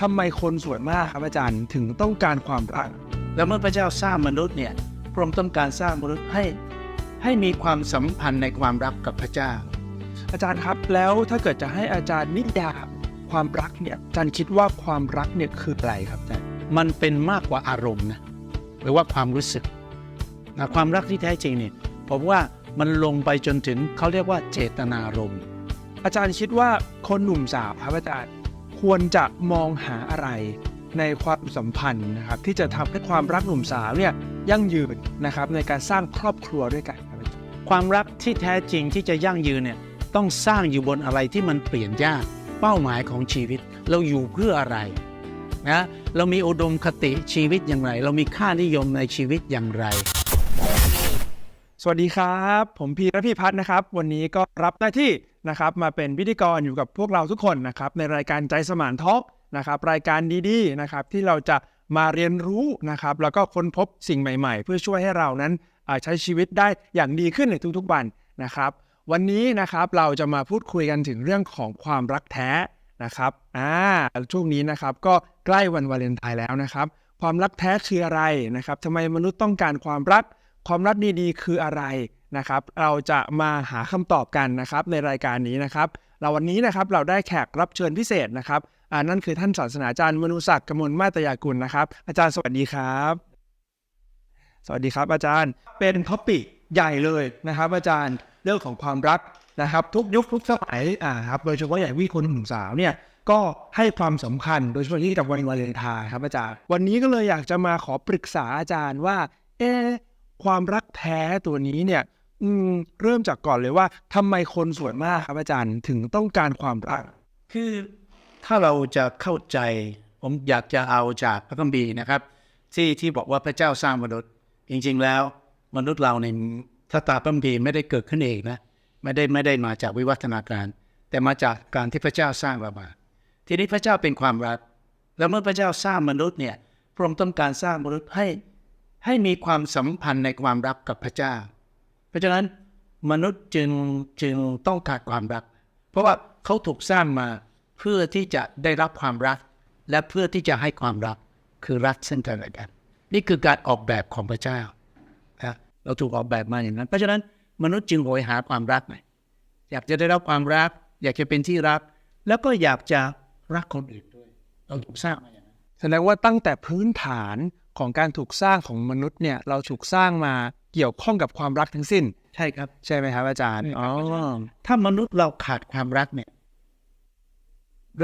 ทำไมคนส่วนมากครับอาจารย์ถึงต้องการความรัก แล้วเมื่อพระเจ้าสร้างมนุษย์เนี่ยพระองค์ต้องการสร้างมนุษย์ให้ให้มีความสัมพันธ์ในความรักกับพระเจ้า อาจารย์ครับแล้วถ้าเกิดจะให้อาจารย์นิยามความรักเนี่ยอาจารย์คิดว่าความรักเนี่ยคืออะไรครับอาจารย์มันเป็นมากกว่าอารมณ์นะหรือว่าความรู้สึกนะความรักที่แท้จริงเนี่ยผมว่ามันลงไปจนถึงเขาเรียกว่าเจตนารมณ์อาจารย์คิดว่าคนหนุ่มสาวครับอาจารย์ ควรจะมองหาอะไรในความสัมพันธ์นะครับที่จะทำให้ความรักหนุ่มสาวเนี่ยยั่งยืนนะครับในการสร้างครอบครัวด้วยกัน ความรักที่แท้จริงที่จะยั่งยืนเนี่ยต้องสร้างอยู่บนอะไรที่มันเปลี่ยนยากเป้าหมายของชีวิตเราอยู่เพื่ออะไรนะเรามีอุดมคติชีวิตอย่างไร เรามีค่านิยมในชีวิตอย่างไร สวัสดีครับ ผมพีระพีพัฒน์นะครับ วันนี้ก็รับหน้าที่ นะครับมาเป็นพิธีกรอยู่กับพวกเราทุกคนนะครับในรายการใจสมานทอกนะครับรายการดีๆนะครับที่เราจะมาเรียนรู้นะครับแล้วก็ค้นพบสิ่งใหม่ๆ เพื่อช่วยให้เรานั้นใช้ชีวิตได้อย่างดีขึ้นในทุกๆวันนะครับวันนี้นะครับเราจะมาพูดคุยกันถึงเรื่องของความรักแท้นะครับอ่าช่วงนี้นะครับก็ใกล้วันวาเลนไทน์แล้วนะครับ ความรักแท้คืออะไรนะครับทำไมมนุษย์ต้องการความรัก ความรักดีๆ คืออะไร นะครับ เราจะมาหาคำตอบกันนะครับในรายการนี้นะครับเราวันนี้นะครับเราได้แขกรับเชิญพิเศษนะครับอ่านั่นคือท่านศาสนาจารย์มนุศักดิ์กมลมาตยากุลนะครับ อาจารย์สวัสดีครับ สวัสดีครับ อาจารย์เป็นท็อปิกใหญ่เลยนะครับ อาจารย์เรื่องของความรักนะครับ ทุกยุคทุกสมัยอ่าครับโดยเฉพาะอย่างวิคนหนุ่มสาวเนี่ยก็ให้ความสำคัญโดยเฉพาะที่กับวันวาเลนไทน์ครับอาจารย์ วันนี้ก็เลยอยากจะมาขอปรึกษาอาจารย์ว่าเอ๊ะความรักแท้ตัวนี้เนี่ย อืมเริ่มจากก่อนเลยว่าทำไมคนส่วนมากครับอาจารย์ถึงต้องการความรัก คือถ้าเราจะเข้าใจ ผมอยากจะเอาจากพระคัมภีร์นะครับ ที่ที่บอกว่าพระเจ้าสร้างมนุษย์ จริง ๆ แล้วมนุษย์เราในถ้าตาพระคัมภีร์ไม่ได้เกิดขึ้นเองนะไม่ได้ไม่ได้มาจากวิวัฒนาการ แต่มาจากการที่พระเจ้าสร้างเรามา ทีนี้พระเจ้าเป็นความรัก แล้วเมื่อพระเจ้าสร้างมนุษย์เนี่ยพระองค์ต้องการสร้างมนุษย์ให้ให้มีความสัมพันธ์ในความรักกับพระเจ้า เพราะฉะนั้นมนุษย์จึงจึงต้องการความรัก เพราะว่าเขาถูกสร้างมาเพื่อที่จะได้รับความรัก และเพื่อที่จะให้ความรักคือรักซึ่งกันและกัน นี่คือการออกแบบของพระเจ้านะเราถูกออกแบบมาอย่างนั้น เพราะฉะนั้นมนุษย์จึงโหยหาความรักไงอยากจะได้รับความรัก อยากจะเป็นที่รัก แล้วก็อยากจะรักคนอื่นด้วย เราถูกสร้างมาอย่างนั้นแสดงว่าตั้งแต่พื้นฐาน ของการถูกสร้างของมนุษย์เนี่ยเราถูกสร้างมาเกี่ยวข้องกับความรักทั้งสิ้น ใช่ครับ ใช่ไหมครับอาจารย์ใช่ครับอ๋อถ้ามนุษย์เราขาดความรักเนี่ย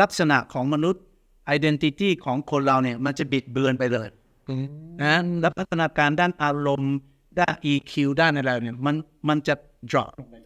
ลักษณะของมนุษย์ identity ของคนเราเนี่ย มันจะบิดเบือนไปเลยอืมนะและพัฒนาการด้านอารมณ์ด้าน EQ ด้านอะไรเนี่ย มันมันจะ drop ลงไปเลยอืม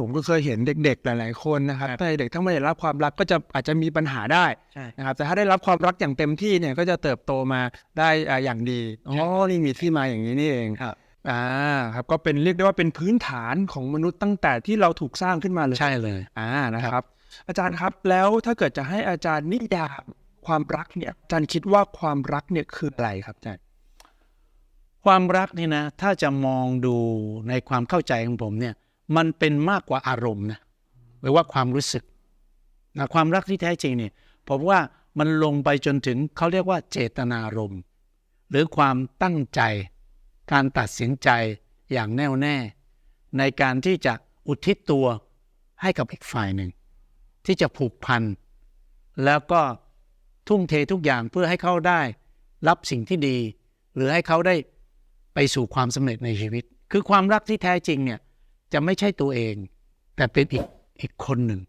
ผมก็เคยเห็นเด็กๆหลายๆคนนะครับถ้าเด็กถ้าไม่ได้รับความรักก็จะอาจจะมีปัญหาได้ใช่นะครับแต่ถ้าได้รับความรักอย่างเต็มที่เนี่ยก็จะเติบโตมาได้อ่าอย่างดีอ๋อนี่มีที่มาอย่างนี้นี่เองครับอ่าครับก็เป็นเรียกได้ว่าเป็นพื้นฐานของมนุษย์ตั้งแต่ที่เราถูกสร้างขึ้นมาเลยใช่เลยอ่านะครับ อาจารย์ครับแล้วถ้าเกิดจะให้อาจารย์นิยามความรักเนี่ยอาจารย์คิดว่าความรักเนี่ยคืออะไรครับอาจารย์ความรักนี่นะถ้าจะมองดูในความเข้าใจของผมเนี่ย มันเป็นมากกว่าอารมณ์นะหรือว่าความรู้สึกนะความรักที่แท้จริงเนี่ยผมว่ามันลงไปจนถึงเขาเรียกว่าเจตนารมณ์ หรือความตั้งใจ การตัดสินใจอย่างแน่วแน่ ในการที่จะอุทิศตัวให้กับอีกฝ่ายหนึ่ง ที่จะผูกพัน แล้วก็ทุ่มเททุกอย่างเพื่อให้เขาได้รับสิ่งที่ดี หรือให้เขาได้ไปสู่ความสำเร็จในชีวิต คือความรักที่แท้จริงเนี่ย จะไม่ใช่ตัวเอง แต่เป็นอีกอีกคนหนึ่ง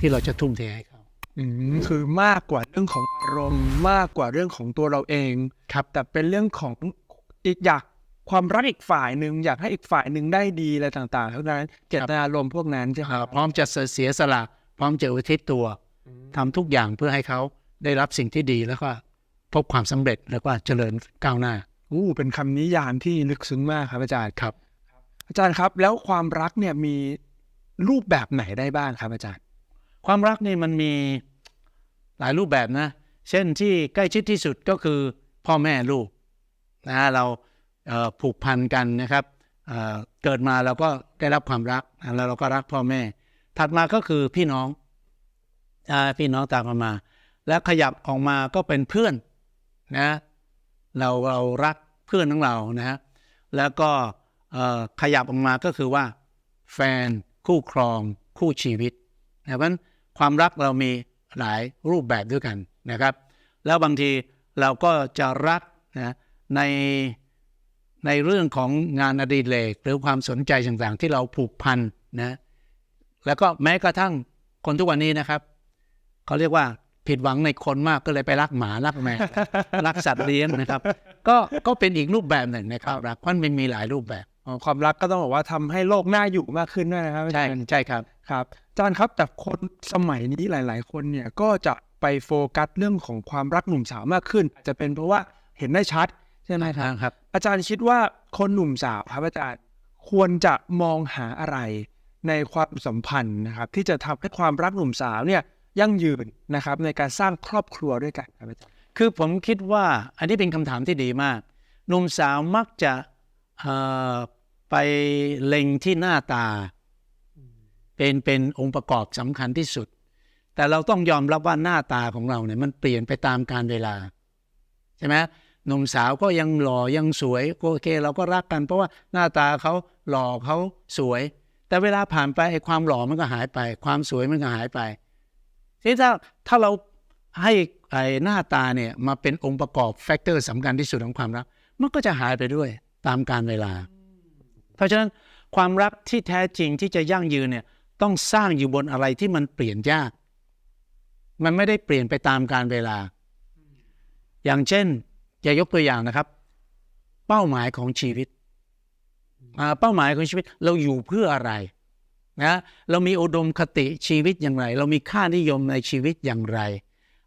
ที่เราจะทุ่มเทให้เขาอืมคือมากกว่าเรื่องของอารมณ์มากกว่าเรื่องของตัวเราเองครับ แต่เป็นเรื่องของอีกอยากความรักอีกฝ่ายหนึ่งอยากให้อีกฝ่ายหนึ่งได้ดีอะไรต่างๆเท่านั้นเจตนารมณ์พวกนั้นใช่ไหมครับพร้อมจะเสียสละพร้อมจะอุทิศตัวทำทุกอย่างเพื่อให้เขาได้รับสิ่งที่ดีแล้วก็พบความสำเร็จแล้วก็เจริญก้าวหน้าอู้เป็นคำนิยามที่ลึกซึ้งมากครับอาจารย์ครับ อาจารย์ครับ แล้วความรักเนี่ยมีรูปแบบไหนได้บ้างครับ อาจารย์ ความรักนี่มันมีหลายรูปแบบนะ เช่นที่ใกล้ชิดที่สุดก็คือพ่อแม่ลูกนะเราเผูกพันกันนะครับเเกิดมาเราก็ได้รับความรักแล้วเราก็รักพ่อแม่ ถัดมาก็คือพี่น้องอพี่น้องตามมามา แล้วขยับออกมาก็เป็นเพื่อนนะเราเรารักเพื่อนของเรานะฮะแล้วก็ ขยับออกมาก็คือว่า แฟน คู่ครอง คู่ชีวิตนะเพราะฉะนั้นความรักเรามีหลายรูปแบบด้วยกันนะครับ แล้วบางทีเราก็จะรักนะในในเรื่องของงานอดิเรกหรือความสนใจต่างๆ ที่เราผูกพันนะแล้วก็แม้กระทั่งคนทุกวันนี้นะครับเขาเรียกว่าผิดหวังในคนมากก็เลยไปรักหมารักแมวรักสัตว์เลี้ยงนะครับ ก็ก็เป็นอีกรูปแบบหนึ่งนะครับรักเพราะมันมีหลายรูปแบบ ความรักก็ต้องบอกว่าทำให้โลกน่าอยู่มากขึ้นด้วยนะครับอาใช่จารย์ใช่ครับครับอาจารย์ครับแต่คนสมัยนี้หลาย ๆ คนเนี่ยก็จะไปโฟกัสเรื่องของความรักหนุ่มสาวมากขึ้น อาจจะเป็นเพราะว่าเห็นได้ชัดใช่ไหมครับครับ อาจารย์คิดว่าคนหนุ่มสาวครับอาจารย์ควรจะมองหาอะไรในความสัมพันธ์นะครับ ที่จะทำให้ความรักหนุ่มสาวเนี่ยยั่งยืนนะครับในการสร้างครอบครัวด้วยกันครับอาจารย์คือผมคิดว่าอันนี้เป็นคำถามที่ดีมาก หนุ่มสาวมักจะเอ่อ ไปเล็งที่หน้าตา เป็นเป็นองค์ประกอบสำคัญที่สุด แต่เราต้องยอมรับว่าหน้าตาของเราเนี่ยมันเปลี่ยนไปตามกาลเวลา ใช่ไหมหนุ่มสาวก็ยังหล่อยังสวยก็โอเค เราก็รักกันเพราะว่าหน้าตาเขาหล่อเขาสวย แต่เวลาผ่านไปไอ้ความหล่อมันก็หายไป ความสวยมันก็หายไปทีนี้ถ้าถ้าเราให้ไอ้หน้าตาเนี่ยมาเป็นองค์ประกอบแฟกเตอร์สำคัญที่สุดของความรักมันก็จะหายไปด้วยตามกาลเวลา เพราะฉะนั้นความรักที่แท้จริงที่จะยั่งยืนเนี่ยต้องสร้างอยู่บนอะไรที่มันเปลี่ยนยาก มันไม่ได้เปลี่ยนไปตามกาลเวลา อย่างเช่นจะยกตัวอย่างนะครับ เป้าหมายของชีวิตเป้าหมายของชีวิตเราอยู่เพื่ออะไรนะเรามีอุดมคติชีวิตอย่างไร เรามีค่านิยมในชีวิตอย่างไร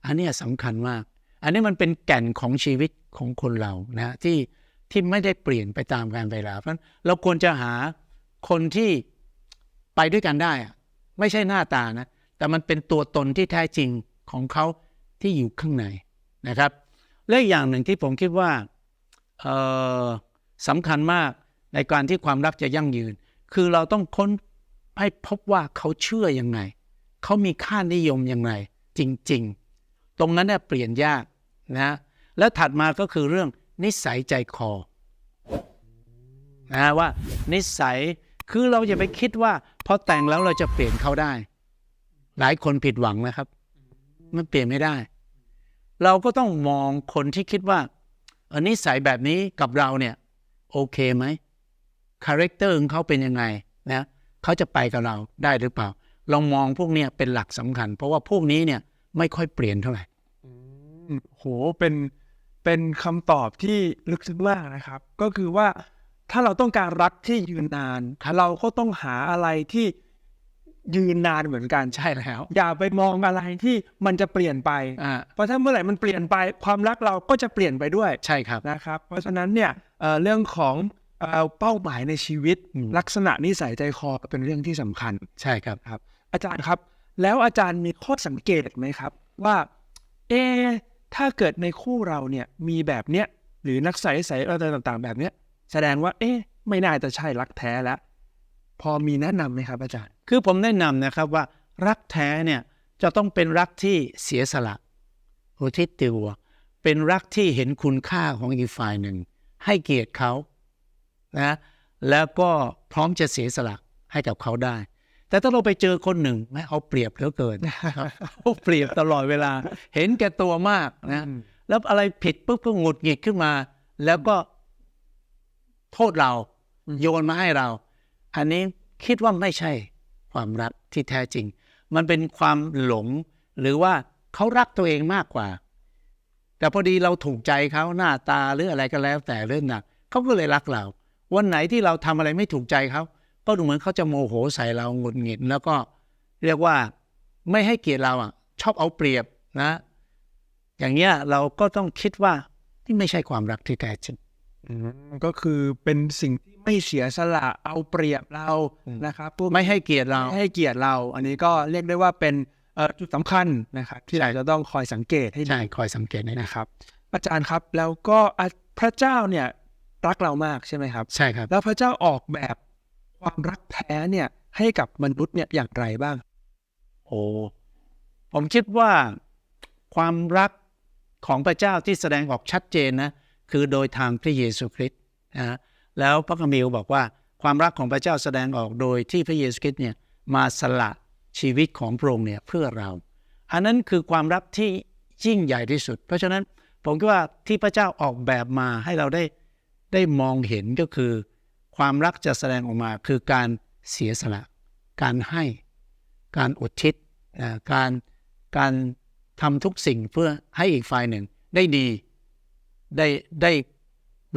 อันนี้สำคัญมาก อันนี้มันเป็นแก่นของชีวิตของคนเรานะที่ ที่ไม่ได้เปลี่ยนไปตามกาลเวลา เพราะฉะนั้นเราควรจะหาคนที่ไปด้วยกันได้อะไม่ใช่หน้าตานะ แต่มันเป็นตัวตนที่แท้จริงของเขาที่อยู่ข้างในนะครับและอีกอย่างหนึ่งที่ผมคิดว่าสำคัญมากในการที่ความรักจะยั่งยืน คือเราต้องค้นให้พบว่าเขาเชื่อยังไง เขามีค่านิยมยังไงจริง ๆ ตรงนั้นเนี่ยเปลี่ยนยากนะและถัดมาก็คือเรื่อง นิสัยใจคอนะว่านิสัยคือเราอย่าไปคิดว่าพอแต่งแล้วเราจะเปลี่ยนเขาได้ หลายคนผิดหวังนะครับ มันเปลี่ยนไม่ได้ เราก็ต้องมองคนที่คิดว่าออนิสัยแบบนี้กับเราเนี่ยโอเคไหมคาแรคเตอร์ของเขาเป็นยังไงนะเขาจะไปกับเราได้หรือเปล่า เรามองพวกเนี้ยเป็นหลักสำคัญ เพราะว่าพวกนี้เนี่ยไม่ค่อยเปลี่ยนเท่าไหร่อืมโหเป็น เป็นคำตอบที่ลึกซึ้งมากนะครับ ก็คือว่าถ้าเราต้องการรักที่ยืนนาน เราก็ต้องหาอะไรที่ยืนนานเหมือนกันใช่แล้ว อย่าไปมองอะไรที่มันจะเปลี่ยนไปอ่าเพราะถ้าเมื่อไหร่มันเปลี่ยนไปความรักเราก็จะเปลี่ยนไปด้วยใช่ครับนะครับ เพราะฉะนั้นเนี่ยเอ่อเรื่องของเอ่อเป้าหมายในชีวิตอืมลักษณะนิสัยใจคอเป็นเรื่องที่สำคัญใช่ครับครับ อาจารย์ครับ แล้วอาจารย์มีข้อสังเกตไหมครับ ว่าเอะ ถ้าเกิดในคู่เราเนี่ยมีแบบเนี้ยหรือนักใส่ใส่อะไรต่างๆ แบบเนี้ยแสดงว่า เอ๊ะไม่น่าจะใช่รักแท้แล้วพอมีแนะนำไหมครับอาจารย์ คือผมแนะนำนะครับว่ารักแท้เนี่ยจะต้องเป็นรักที่เสียสละอุทิศตัวเป็นรักที่เห็นคุณค่าของอีกฝ่ายหนึ่ง ให้เกียรติเขานะแล้วก็พร้อมจะเสียสละให้กับเขาได้ แต่ถ้าเราไปเจอคนหนึ่งไม่เอาเปรียบเหลือเกินเอาเปรียบตลอดเวลา เห็นแก่ตัวมากนะอืมแล้วอะไรผิดปุ๊บก็หงุดหงิดขึ้นมา แล้วก็โทษเราโยนมาให้เรา อันนี้คิดว่าไม่ใช่ความรักที่แท้จริง มันเป็นความหลงหรือว่าเขารักตัวเองมากกว่า แต่พอดีเราถูกใจเขาหน้าตาหรืออะไรก็แล้วแต่เรื่องหนักเขาก็เลยรักเรา วันไหนที่เราทำอะไรไม่ถูกใจเขา ก็ดูเหมือนเขาจะโมโหใส่เราหงุดหงิด แล้วก็เรียกว่าไม่ให้เกียรติเราอะ ชอบเอาเปรียบนะ อย่างเงี้ยเราก็ต้องคิดว่านี่ไม่ใช่ความรักที่แท้จริงอืมก็คือเป็นสิ่งที่ไม่เสียสละเอาเปรียบเราอืมนะครับพวกไม่ให้เกียรติเราไม่ให้เกียรติเรา อันนี้ก็เรียกได้ว่าเป็นเอ่อจุดสำคัญนะครับที่เราจะต้องคอยสังเกตให้ดีใช่คอยสังเกตให้นะนะครับ อาจารย์ครับแล้วก็อะพระเจ้าเนี่ยรักเรามากใช่ไหมครับ ใช่ครับ แล้วพระเจ้าออกแบบ ความรักแท้เนี่ย ให้กับมนุษย์เนี่ยอย่างไรบ้าง โอ้ผมคิดว่าความรักของพระเจ้าที่แสดงออกชัดเจนนะคือโดยทางพระเยซูคริสต์นะฮะแล้วพระคัมภีร์บอกว่าความรักของพระเจ้าแสดงออกโดยที่พระเยซูคริสต์เนี่ยมาสละชีวิตของพระองค์เนี่ยเพื่อเรา อันนั้นคือความรักที่ยิ่งใหญ่ที่สุด เพราะฉะนั้นผมคิดว่าที่พระเจ้าออกแบบมาให้เราได้ได้มองเห็นก็คือ ความรักจะแสดงออกมาคือการเสียสละ การให้ การอุทิศการการทำทุกสิ่งเพื่อให้อีกฝ่ายหนึ่งได้ดี ได้ได้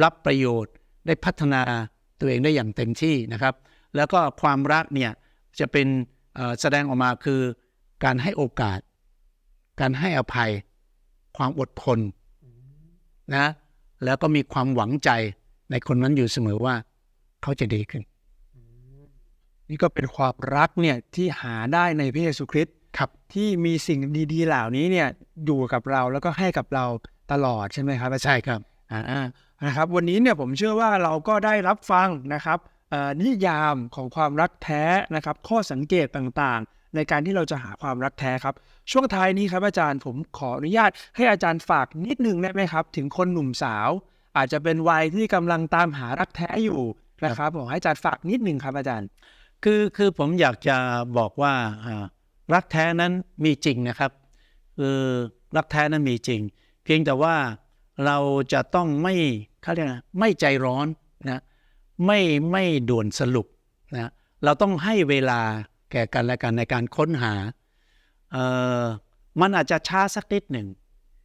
รับประโยชน์ ได้พัฒนาตัวเองได้อย่างเต็มที่นะครับ แล้วก็ความรักเนี่ยจะเป็นแสดงออกมาคือการให้โอกาส การให้อภัย ความอดทนนะ แล้วก็มีความหวังใจในคนนั้นอยู่เสมอว่า เขาจะดีขึ้น นี่ก็เป็นความรักเนี่ยที่หาได้ในพระเยซูคริสต์ครับที่มีสิ่งดีๆเหล่านี้เนี่ยอยู่กับเราแล้วก็ให้กับเราตลอดใช่ไหมครับอาจารย์ใช่ครับอ่านะครับวันนี้เนี่ยผมเชื่อว่าเราก็ได้รับฟังนะครับเอ่อนิยามของความรักแท้นะครับ ข้อสังเกตต่างๆ ในการที่เราจะหาความรักแท้ครับ ช่วงท้ายนี้ครับอาจารย์ผมขออนุญาต ให้อาจารย์ฝากนิดนึงได้ไหมครับ ถึงคนหนุ่มสาว อาจจะเป็นวัยที่กำลังตามหารักแท้อยู่ นะครับผมให้อาจารย์ฝากนิดนึงครับอาจารย์ คือคือผมอยากจะบอกว่าอ่ารักแท้นั้นมีจริงนะครับคือรักแท้นั้นมีจริง เพียงแต่ว่าเราจะต้องไม่เขาเรียกนะไม่ใจร้อนนะไม่ไม่ด่วนสรุปนะเราต้องให้เวลาแก่กันและกันในการค้นหาเอ่อมันอาจจะช้าสักนิดหนึ่ง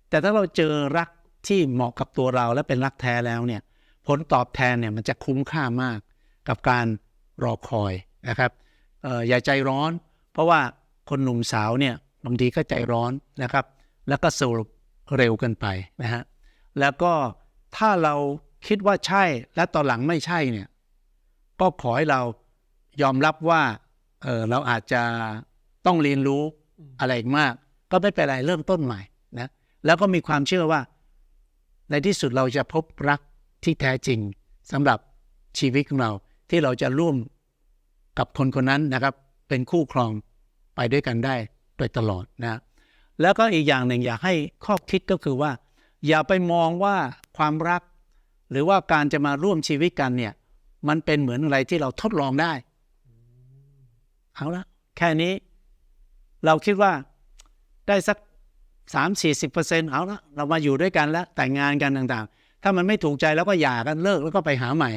แต่ถ้าเราเจอรักที่เหมาะกับตัวเราและเป็นรักแท้แล้วเนี่ย ผลตอบแทนเนี่ยมันจะคุ้มค่ามากกับการรอคอยนะครับอออย่าใจร้อน เพราะว่าคนหนุ่มสาวเนี่ยบางทีก็ใจร้อนนะครับ แล้วก็สรุปเร็วเกินไปนะฮะแล้วก็ถ้าเราคิดว่าใช่และตอนหลังไม่ใช่เนี่ยก็ขอให้เรายอมรับว่าเออเราอาจจะต้องเรียนรู้อะไรอีกมาก ก็ไม่เป็นไรเริ่มต้นใหม่นะแล้วก็มีความเชื่อว่า ในที่สุดเราจะพบรัก ที่แท้จริงสำหรับชีวิตของเราที่เราจะร่วมกับคนคนนั้นนะครับ เป็นคู่ครองไปด้วยกันได้โดยตลอดนะแล้วก็อีกอย่างหนึ่งอยากให้ข้อคิดก็คือว่า อย่าไปมองว่าความรัก หรือว่าการจะมาร่วมชีวิตกันเนี่ยมันเป็นเหมือนอะไรที่เราทดลองได้ เอาละแค่นี้ เราคิดว่าได้สักสามสี่สิบเปอร์เซ็นต์เอาละเรามาอยู่ด้วยกันแล้วแต่งงานกันต่างๆ ถ้ามันไม่ถูกใจแล้วก็หย่ากันเลิกแล้วก็ไปหาใหม่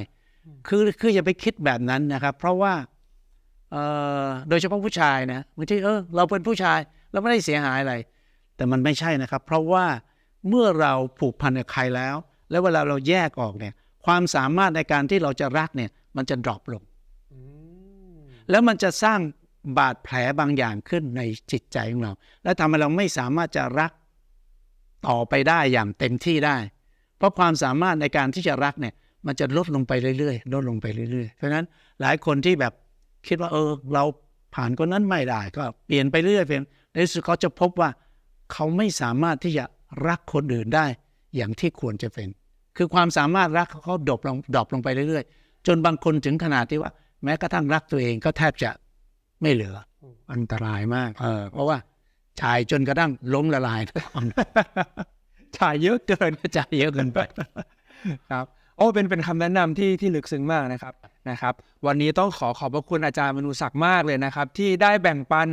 คือคืออย่าไปคิดแบบนั้นนะครับ เพราะว่าเอ่อโดยเฉพาะผู้ชายนะบางทีเออเราเป็นผู้ชายเราไม่ได้เสียหายอะไร แต่มันไม่ใช่นะครับ เพราะว่าเมื่อเราผูกพันกับใครแล้ว แล้วเวลาเราแยกออกเนี่ย ความสามารถในการที่เราจะรักเนี่ย มันจะดรอปลง แล้วมันจะสร้างบาดแผลบางอย่างขึ้นในจิตใจของเรา และทำให้เราไม่สามารถจะรักต่อไปได้อย่างเต็มที่ได้เพ ราะความสามารถในการที่จะรักเนี่ยมันจะลดลงไปเรื่อยๆลดลงไปเรื่อยๆเพราะฉะนั้นหลายคนที่แบบคิดว่าเออเราผ่านคนนั้นไม่ได้ก็เปลี่ยนไปเรื่อยๆเปลี่ยนในที่สุดเขาจะพบว่าเขาไม่สามารถที่จะรักคนอื่นได้อย่างที่ควรจะเป็น คือความสามารถรักเขาดรอปลงดรอปลงไปเรื่อยๆ จนบางคนถึงขนาดที่ว่า แม้กระทั่งรักตัวเองก็แทบจะไม่เหลือ อันตรายมากเออเพราะว่าชายจนกระทั่งล้มละลาย ถ่ายเยอะเกินใจเยอะเกินไปครับโอ้เป็นเป็นคำแนะนำที่ที่ลึกซึ้งมากนะครับนะครับ วันนี้ต้องขอขอบพระคุณอาจารย์มนูศักดิ์มากเลยนะครับ ที่ได้แบ่งปัน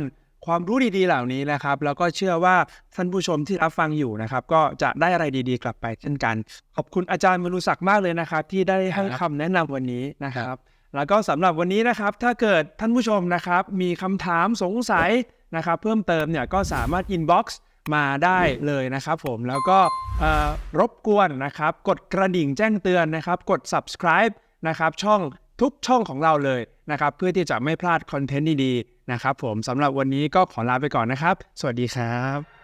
ความรู้ดีๆเหล่านี้นะครับ แล้วก็เชื่อว่าท่านผู้ชมที่รับฟังอยู่นะครับ ก็จะได้อะไรดีๆกลับไปเช่นกัน ขอบคุณอาจารย์มนูศักดิ์มากเลยนะครับ ที่ได้ให้คำแนะนำวันนี้นะครับ แล้วก็สำหรับวันนี้นะครับ ถ้าเกิดท่านผู้ชมนะครับ มีคำถามสงสัยนะครับ เพิ่มเติมเนี่ยก็สามารถ inbox มาได้เลยนะครับผมแล้วก็รบกวนนะครับกดกระดิ่งแจ้งเตือนนะครับ กด subscribe นะครับช่องทุกช่องของเราเลยนะครับเพื่อที่จะไม่พลาดคอนเทนต์ดีๆนะครับผมสำหรับวันนี้ก็ขอลาไปก่อนนะครับ สวัสดีครับ